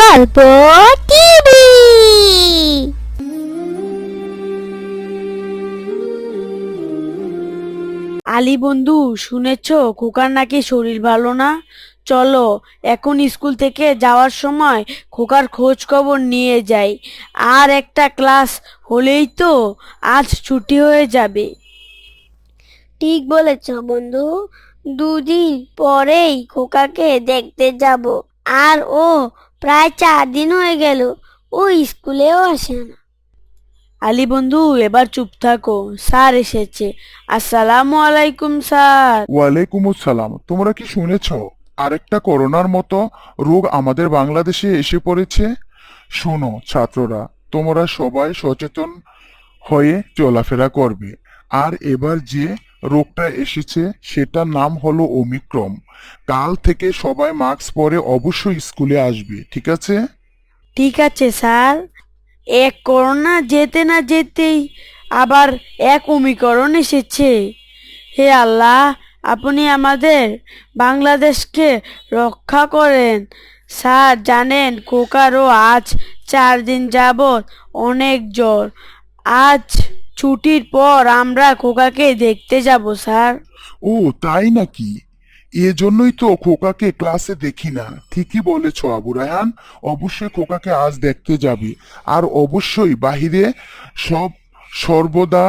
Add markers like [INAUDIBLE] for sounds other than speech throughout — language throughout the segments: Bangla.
গল্প টিভি। আলী বন্ধু শুনেছ? খোকার নাকি শরীর ভালো না? চলো এখন স্কুল থেকে যাওয়ার সময় খোকার খোঁজ খবর নিয়ে যাই। আর একটা ক্লাস হলেই তো আজ ছুটি হয়ে যাবে। ঠিক বলেছ বন্ধু। দুদিন পরেই খোকাকে দেখতে যাব। আর ও প্রায় চার দিন হয়ে গেল ও স্কুলেও আসে না। আলী বন্ধু এবার চুপ থাকো স্যার এসেছে। আসসালামু আলাইকুম স্যার। ওয়ালাইকুম আসসালাম। তোমরা কি শুনেছ? আরেকটা করোনার মতো রোগ আমাদের বাংলাদেশে এসে পড়েছে? শোনো ছাত্ররা তোমরা সবাই সচেতন হয়ে চলাফেরা করবে। আর এবার যে রোগটা এসেছে, সেটার নাম হলো ওমিক্রম কাল থেকে সবাই মাস্ক পরে অবশ্যই স্কুলে আসবে, ঠিক আছে? ঠিক আছে, স্যার। এক করোনা যেতে না যেতেই আবার এক অমিকরণ এসেছে। হে আল্লাহ, আপনি আমাদের বাংলাদেশকে রক্ষা করেন। স্যার, জানেন কোকারও আজ চার দিন যাবৎ অনেক জ্বর। আজ ছুটির পর আমরা খোকাকে দেখতে যাব স্যার। ও তাই নাকি? এজন্যই তো খোকাকে ক্লাসে দেখি না। ঠিকই বলেছ আবু রায়হান অবশ্যই খোকাকে আজ দেখতে যাবি। আর অবশ্যই বাহিরে সব সর্বদা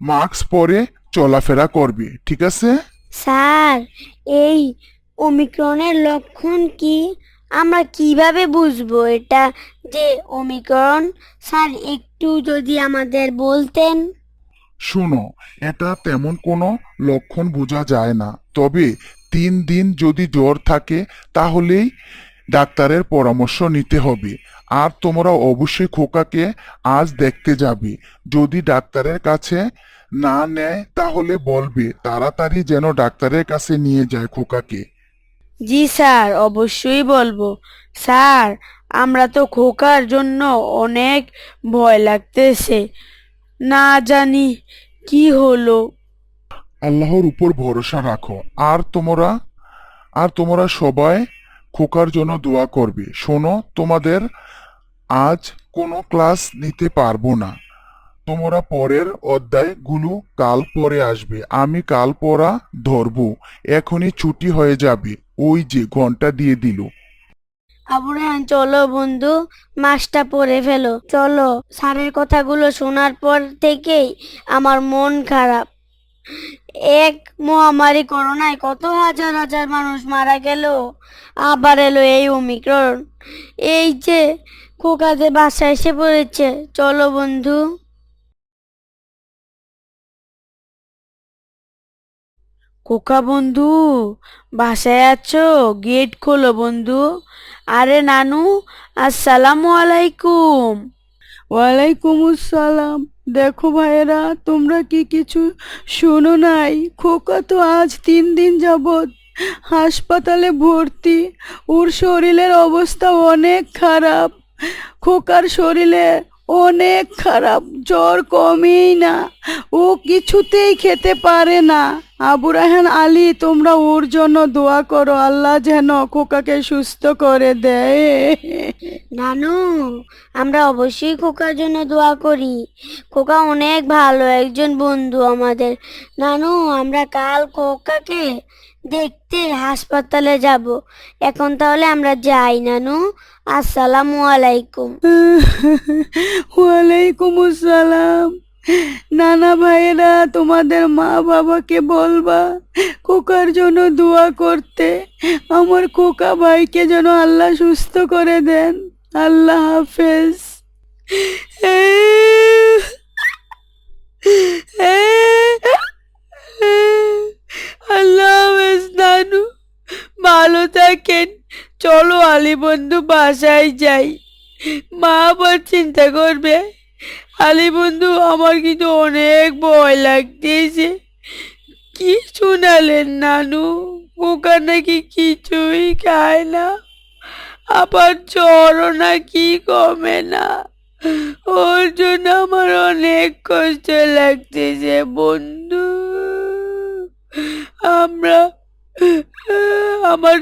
মাস্ক পরে চলাফেরা করবে ঠিক আছে? স্যার এই ওমিক্রনের লক্ষণ কি? আমরা কীভাবে বুঝব এটা? যে ওমিক্রন স্যার, একটু যদি আমাদের বলতেন। শোনো, এটা তেমন কোনো লক্ষণ বোঝা যায় না। তবে তিন দিন যদি জ্বর থাকে, তাহলেই ডাক্তারের পরামর্শ নিতে হবে। আর তোমরা অবশ্যই খোকাকে আজ দেখতে যাবে। যদি ডাক্তারের কাছে না নেয়, তাহলে বলবে, তাড়াতাড়ি যেন ডাক্তারের কাছে নিয়ে যায় খোকাকে। জি স্যার, অবশ্যই বলব। স্যার, আমরা তো খোকার জন্য অনেক ভয় লাগতেছে। না জানি কি হলো। আল্লাহর উপর ভরসা রাখো। আর তোমরা? আর তোমরা সবাই খোকার জন্য দোয়া করবে। শোনো, তোমাদের আজ কোনো ক্লাস নিতে পারব না। তোমরা পরের অধ্যায়গুলো কাল পরে আসবে। আমি কাল পড়া ধরবো। এখনই ছুটি হয়ে যাবে। ওই যে ঘণ্টা দিয়ে দিল। আবু চলো বন্ধু মাসটা পরে ফেলো। চলো, স্যারের কথাগুলো শোনার পর থেকেই আমার মন খারাপ। এক মহামারী করোনায় কত হাজার হাজার মানুষ মারা গেল, আবার এলো এই ওমিক্রন। এই যে খোকাদের বাসা এসে পড়েছে। চলো বন্ধু। খোকা বন্ধু, বাসায় আছো? গেট খোলো বন্ধু। আরে নানু, আসসালামু আলাইকুম। ওয়ালাইকুম আসসালাম দেখো ভাইয়েরা, তোমরা কি কিছু শোনো নাই? খোকা তো আজ তিন দিন যাবৎ হাসপাতালে ভর্তি। ওর শরীরের অবস্থা অনেক খারাপ। খোকার শরীরে অনেক খারাপ, জ্বর কমেই না। ও কিছুতেই খেতে পারে না। আবু রাহান আলী, তোমরা ওর জন্য দোয়া করো, আল্লাহ যেন খোকাকে সুস্থ করে দেয়। নানু, আমরা অবশ্যই খোকার জন্য দোয়া করি। খোকা অনেক ভালো একজন বন্ধু আমাদের। নানু, আমরা কাল খোকাকে দেখতে হাসপাতালে যাব। এখন তাহলে আমরা যাই, নানু। আসসালামু আলাইকুম। [LAUGHS] ওয়ালাইকুম আসসালাম। নানা ভাইয়েরা, তোমাদের মা বাবাকে বলবা, খোকার জন্য দোয়া করতে। আমার খোকা ভাইকে যেন আল্লাহ সুস্থ করে দেন। আল্লাহ হাফেজ আল্লাহ হাফেজ নানু থাকেন চলো আলী বন্ধু বাসায় যাই। মা আবার চিন্তা করবে, আলী বন্ধু, আমার কিন্তু অনেক ভয় লাগতেছে। কি শোনালেন নানু পোকা নাকি কিছুই খায় না। আবার জ্বরও নাকি কমে না। ওর জন্য আমার অনেক কষ্ট লাগতেছে বন্ধু। আমরা আমার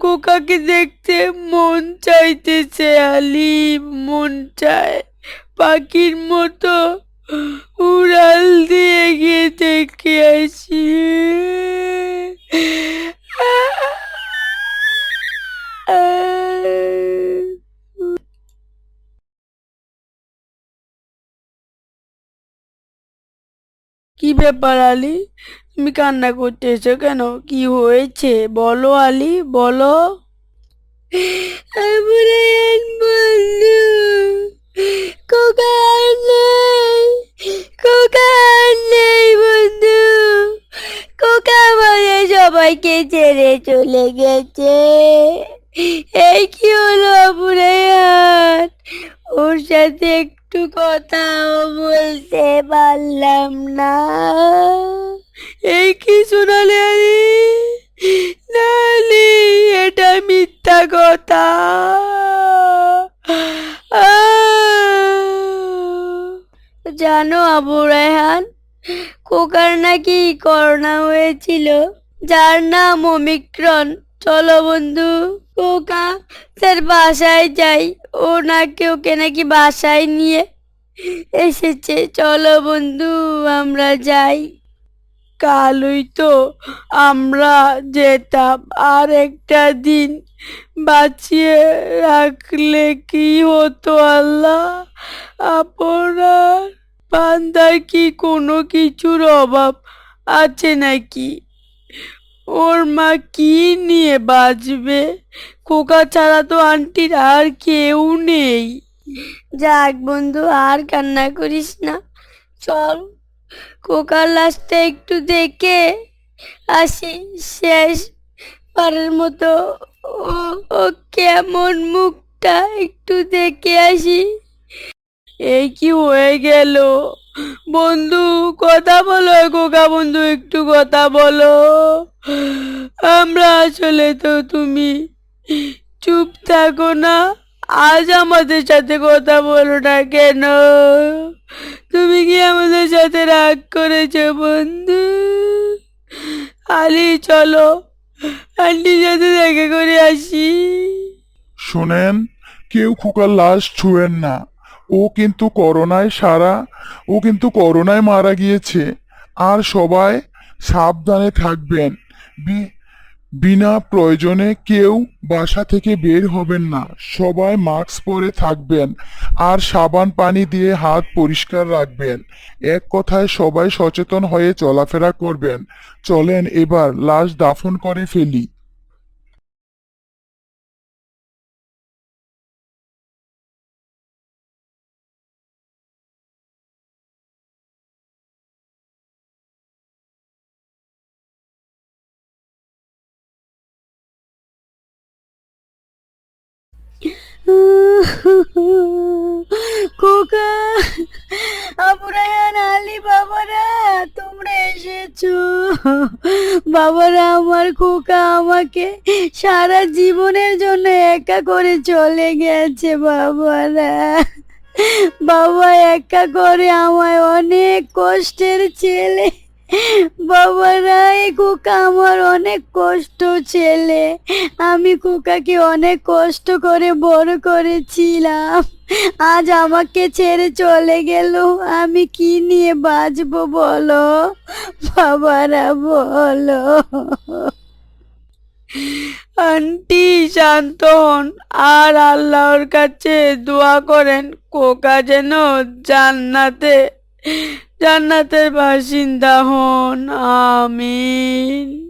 কোকাকে দেখতে মন চাইতেছে আলি মন চায়। পাখির মতো উড়াল দিয়ে গিয়ে দেখে আসি। কি ব্যাপার, আলি? তুমি কান্না করতেছো কেন? কি হয়েছে? বলো আলি, বলো। বন্ধু বন্ধু। সবাইকে ছেড়ে চলে গেছে। এই কি হলো ওর সাথে একটু কথাও বলতে পারলাম না। এই শোনালে আলি নালি এটা মিথ্যা কথা। জানো আবু রায়হান কোকার নাকি করোনা হয়েছিল? যার নাম অমিক্রন চলো বন্ধু, কোকা, স্যার বাসায় যাই। ও নাকি ওকে নাকি বাসায় নিয়ে এসেছে। চলো বন্ধু, আমরা যাই। কালই তো আমরা যেতাম। আর একটা দিন বাঁচিয়ে রাখলে কি হতো আল্লাহ? আপনার বান্দার কি কোনো কিছুর অভাব আছে নাকি? ওর মা কি নিয়ে বাঁচবে? খোকা ছাড়া তো আন্টির আর কেউ নেই। যাক বন্ধু, আর কান্না করিস না। চল। কোকার লাশটা একটু দেখে আসি শেষ পারের মতো। ও কেমন মুখটা একটু দেখে আসি। এই কি হয়ে গেল? বন্ধু, কথা বলো কোকা বন্ধু, একটু কথা বলো। আমরা আসলে তো তুমি চুপ থাকো না। আজ আমাদের সাথে কথা বলো না কেন? তুমি কি আমাদের সাথে রাগ করেছ, বন্ধু? আলি, চলো। আন্টির সাথে দেখা করে আসি। শোনেন, কেউ খোকার লাশ ছুঁয়েন না। ও কিন্তু করোনায় সারা, ও কিন্তু করোনায় মারা গিয়েছে। আর সবাই সাবধানে থাকবেন। বি- বিনা প্রয়োজনে কেউ বাসা থেকে বের হবেন না। সবাই মাস্ক পরে থাকবেন আর সাবান পানি দিয়ে হাত পরিষ্কার রাখবেন। এক কথায় সবাই সচেতন হয়ে চলাফেরা করবেন। চলেন এবার লাশ দাফন করে ফেলি। এসেছ। বাবারা, আমার খোকা আমাকে সারা জীবনের জন্য একা করে চলে গেছে, বাবারা। বাবা, একা করে আমায় অনেক কষ্টের ছেলে বাবারা, এই খোকা আমার অনেক কষ্ট, ছেলে। আমি খোকাকে অনেক কষ্ট করে বড় করেছিলাম। আজ আমাকে ছেড়ে চলে গেল। আমি কি নিয়ে বাঁচবো বলো? বাবারা, বলো। আন্টি, শান্ত হন। আর আল্লাহর কাছে দোয়া করেন কোকা যেন জান্নাতে জান্নাতের বাসিন্দা হন আমিন।